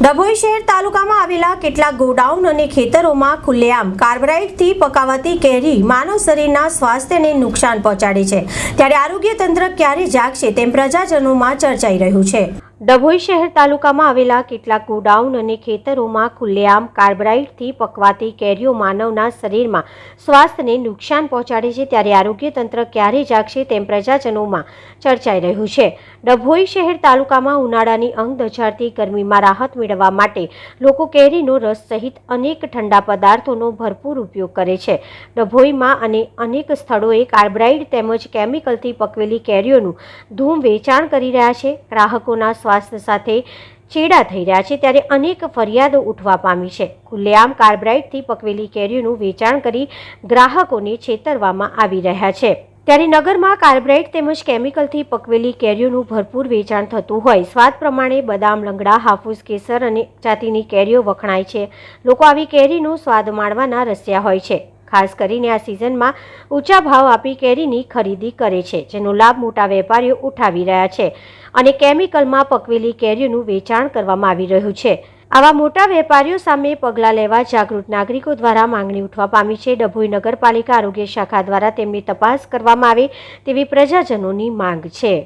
ડભોઈ શહેર તાલુકામાં આવેલા કેટલાક ગોડાઉન અને ખેતરોમાં ખુલ્લેઆમ કાર્બરાઇડથી પકાવાતી કેરી માનવ શરીરના સ્વાસ્થ્યને નુકસાન પહોંચાડે છે. ત્યારે આરોગ્ય તંત્ર ક્યારે જાગશે તેમ પ્રજાજનોમાં ચર્ચાઈ રહ્યું છે. ડભોઈ શહેર તાલુકામાં આવેલા કેટલાક ગોડાઉન અને ખેતરોમાં ખુલ્લેઆમ કાર્બરાઇડથી પકવાતી કેરીઓ માનવના શરીરમાં સ્વાસ્થ્યને નુકસાન પહોંચાડે છે ત્યારે આરોગ્ય તંત્ર ક્યારે જાગશે તેમ પ્રજાજનોમાં ચર્ચાઈ રહ્યું છે. ડભોઈ શહેર તાલુકામાં ઉનાળાની અંગ દજાડતી ગરમીમાં રાહત મેળવવા માટે લોકો કેરીનો રસ સહિત અનેક ઠંડા પદાર્થોનો ભરપૂર ઉપયોગ કરે છે. ડભોઈમાં અને અનેક સ્થળોએ કાર્બરાઇડ તેમજ કેમિકલથી પકવેલી કેરીઓનું ધૂમ વેચાણ કરી રહ્યા છે. ગ્રાહકોના સ્વાસ્થ્ય સાથે ચેડા થઈ રહ્યા છે ત્યારે અનેક ફરિયાદો ઉઠવા પામી છે. ખુલ્લેઆમ કાર્બરાઇટથી પકવેલી કેરીઓનું વેચાણ કરી ગ્રાહકોને છેતરવામાં આવી રહ્યા છે. ત્યારે નગરમાં કાર્બરાઇડ તેમજ કેમિકલથી પકવેલી કેરીઓનું ભરપૂર વેચાણ થતું હોય, સ્વાદ પ્રમાણે બદામ, લંગડા, હાફૂસ, કેસર અને જાતિની કેરીઓ વખણાય છે. લોકો આવી કેરીનો સ્વાદ માણવાના રસ્યા હોય છે. ખાસ કરીને આ સિઝનમાં ઊંચા ભાવ આપી કેરીની ખરીદી કરે છે, જેનો લાભ મોટા વેપારીઓ ઉઠાવી રહ્યા છે અને કેમિકલમાં પકવેલી કેરીઓનું વેચાણ કરવામાં આવી રહ્યું છે. આવા મોટા વેપારીઓ સામે પગલાં લેવા જાગૃત નાગરિકો દ્વારા માંગણી ઉઠવા પામી છે. ડભોઈ નગરપાલિકા આરોગ્ય શાખા દ્વારા તેમની તપાસ કરવામાં આવે તેવી પ્રજાજનોની માંગ છે.